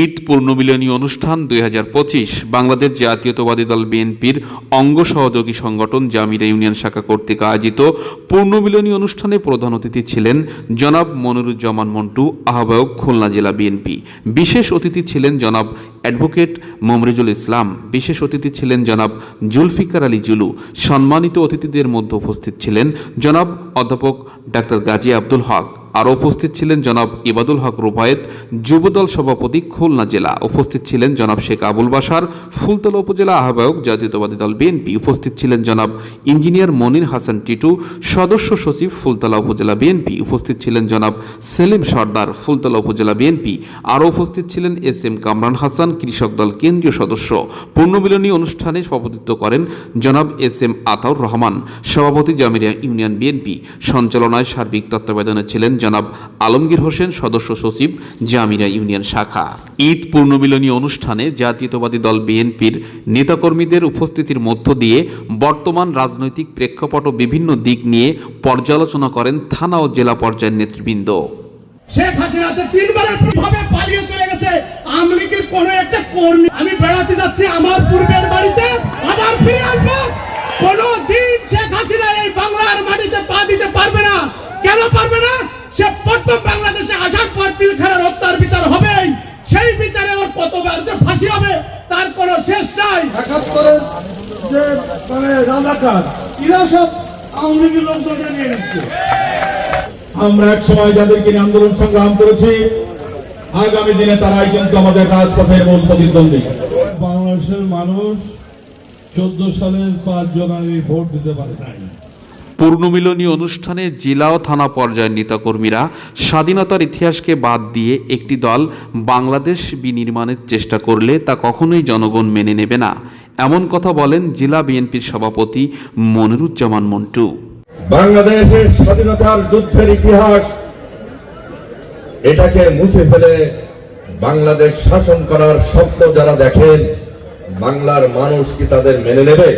ঈদ পূর্ণমিলনী অনুষ্ঠান দুই হাজার পঁচিশ, বাংলাদেশ জাতীয়তাবাদী দল বিএনপির অঙ্গ সহযোগী সংগঠন জামিরা ইউনিয়ন শাখা কর্তৃক আয়োজিত পূর্ণমিলনী অনুষ্ঠানে প্রধান অতিথি ছিলেন জনাব মনিরুজ্জামান মন্টু, আহ্বায়ক খুলনা জেলা বিএনপি। বিশেষ অতিথি ছিলেন জনাব অ্যাডভোকেট মমরিজুল ইসলাম, বিশেষ অতিথি ছিলেন জনাব জুলফিকার আলী জুলু, সম্মানিত অতিথিদের মধ্যে উপস্থিত ছিলেন জনাব অধ্যাপক ডাক্তার গাজী আব্দুল হক। আরও উপস্থিত ছিলেন জনাব ইবাদুল হক রুবায়েত, যুবদল সভাপতি খুলনা জেলা। উপস্থিত ছিলেন জনাব শেখ আবুল বাসার ফুলতলা উপজেলা আহ্বায়ক জাতীয়তাবাদী দল বিএনপি। উপস্থিত ছিলেন জনাব ইঞ্জিনিয়ার মনির হাসান টিটু, সদস্য সচিব ফুলতলা উপজেলা বিএনপি। উপস্থিত ছিলেন জনাব সেলিম সর্দার, ফুলতলা উপজেলা বিএনপি। আরও উপস্থিত ছিলেন এস এম কামরান হাসান, কৃষক দল কেন্দ্রীয় সদস্য। পূর্ণমিলনী অনুষ্ঠানে সভাপতিত্ব করেন জনাব এস এম আতাউর রহমান। সভাপতি জামিরিয়া ইউনিয়ন বিএনপি। সঞ্চালনায় সার্বিক তত্ত্বাবধানে ছিলেন জনাব আলমগীর হোসেন, সদস্য সচিব, জামিরা ইউনিয়ন শাখা। ঈদ পূর্ণমিলনী অনুষ্ঠানে জাতীয়তাবাদী দল বিএনপির নেতাকর্মীদের উপস্থিতির মধ্য দিয়ে বর্তমান রাজনৈতিক প্রেক্ষাপট বিভিন্ন দিক নিয়ে পর্যালোচনা করেন থানা ও জেলা পর্যায়ের নেতৃবৃন্দ। শেখ হাসিনা আছে তিনবারের পালিয়ে চলে গেছে কোন একটা কর্মী আমি বেড়াতে যাচ্ছি আমার পূর্বের বাড়িতে, আবার এরা সব আওয়ামী লীগের আমরা এক সময় যাদেরকে নিয়ে আন্দোলন সংগ্রাম করেছি, আগামী দিনে তারাই কিন্তু আমাদের রাজপথের মূল প্রতিদ্বন্দ্বী। বাংলাদেশের মানুষ চোদ্দ সালের পাঁচ জনের ভোট দিতে পারে নাই। পূর্ণমিলনী অনুষ্ঠানে জেলা ও থানা পর্যায়ের নেতাকর্মীরা স্বাধীনতার ইতিহাসকে বাদ দিয়ে একটি দল বাংলাদেশ বিনির্মাণের চেষ্টা করলে তা কখনোই জনগণ মেনে নেবে না। এমন কথা বলেন জেলা বিএনপির সভাপতি মনিরুজ্জামান মন্টু। বাংলাদেশের স্বাধীনতার যুদ্ধের ইতিহাস, এটাকে মুছে ফেলে বাংলাদেশ শাসন করার স্বপ্ন যারা দেখেন, বাংলার মানুষ কি তাদের মেনে নেবে?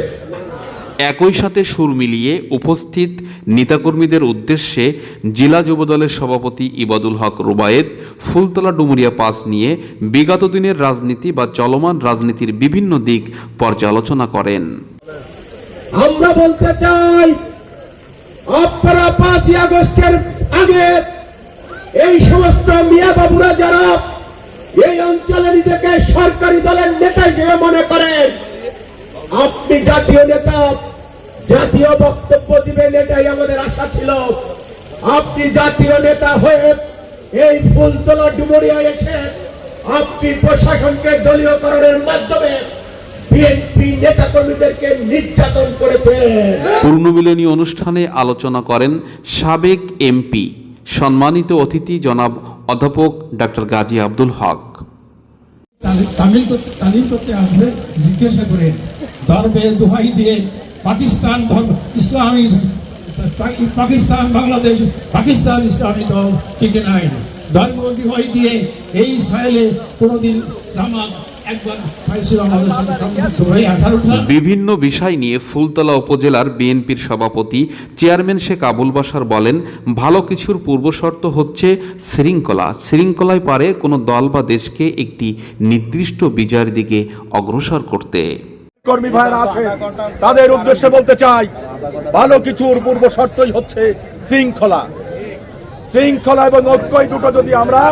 একই সাথে সুর মিলিয়ে উপস্থিত নেতাকর্মীদের উদ্দেশ্যে জেলা যুবদলের সভাপতি ইবাদুল হক রুবায়েত ফুলতলা ডুমুরিয়া পাস নিয়ে বিগত দিনের রাজনীতি বা চলমান রাজনীতির বিভিন্ন দিক পর্যালোচনা করেন। আমরা বলতে চাই, আপনারা পাঁচই আগস্টের আগে এই সমস্ত মিয়া বাবুরা যারা এই অঞ্চলে নিজেকে সরকারি দলের নেতা হিসেবে মনে করেন আপনি জাতীয় নেতা জাতীয় বক্তব্য দিবেন এটাই আমাদের আশা ছিল। আপনি জাতীয় নেতা হয়ে এই ফুলতলা ডুমুরিয়া এসে আপনি প্রশাসনকে দলীয়করণের মাধ্যমে বিএনপি নেতা কর্মীদেরকে নির্যাতন করেছেন। পূর্ণমিলনী অনুষ্ঠানে আলোচনা করেন সাবেক এমপি সম্মানিত অতিথি জনাব অধ্যাপক ডাক্তার গাজী আব্দুল হক। তামিল করতে করতে আসবে জিজ্ঞাসা করে ধর্মে দোহাই দিয়ে পাকিস্তান ধর্ম, ইসলামী, পাকিস্তান, বাংলাদেশ, পাকিস্তান ইসলামী দল টিকে নাই। ধর্ম দোহাই দিয়ে এই ফাইলে কোনোদিন জামাত বিভিন্ন বিষয় নিয়ে ফুলতলা উপজেলার বিএনপির সভাপতি চেয়ারম্যান শেখ আবুল বাসার বলেন, ভালো কিছুর পূর্বশর্ত হচ্ছে শৃঙ্খলা। শৃঙ্খলায় পারে কোনো দল বা দেশকে একটি নির্দিষ্ট বিজয়ের দিকে অগ্রসর করতে। কর্মী ভাইরা আছে, তাদের উদ্দেশ্যে বলতে চাই, ভালো কিছুর পূর্ব শর্তই হচ্ছে শৃঙ্খলা। শৃঙ্খলা এবং ঐক্যই দুটো যদি আমরা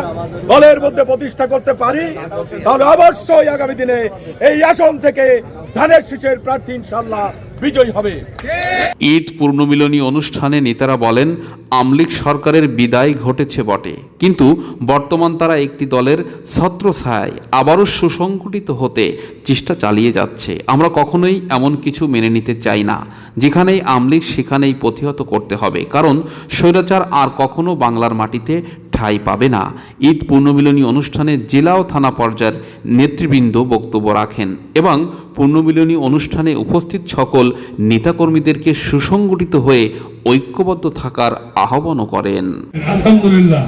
দলের মধ্যে প্রতিষ্ঠা করতে পারি, তাহলে অবশ্যই আগামী দিনে এই আসন থেকে ধানের শীষের প্রার্থী ইনশাল্লাহ বিজয়ী হবে। ঈদ পূর্ণমিলনী অনুষ্ঠানে নেতারা বলেন, আমলিক সরকারের বিদায় ঘটেছে বটে। কিন্তু বর্তমান তারা একটি দলের ছত্রছায়ায় আবারও সুসংগঠিত হতে চেষ্টা চালিয়ে যাচ্ছে। আমরা কখনোই এমন কিছু মেনে নিতে চাই না। যেখানেই আমলিক, সেখানেই প্রতিহত করতে হবে। কারণ স্বৈরাচার আর কখনো বাংলার মাটিতে ঠাঁই পাবে না। ঈদ পূর্ণমিলনী অনুষ্ঠানে জেলা ও থানা পর্যায়ের নেতৃবৃন্দ বক্তব্য রাখেন এবং পূর্ণমিলনী অনুষ্ঠানে উপস্থিত সকল নেতাকর্মীদেরকে সুসংগঠিত হয়ে ঐক্যবদ্ধ থাকার আহ্বানও করেন। আলহামদুলিল্লাহ।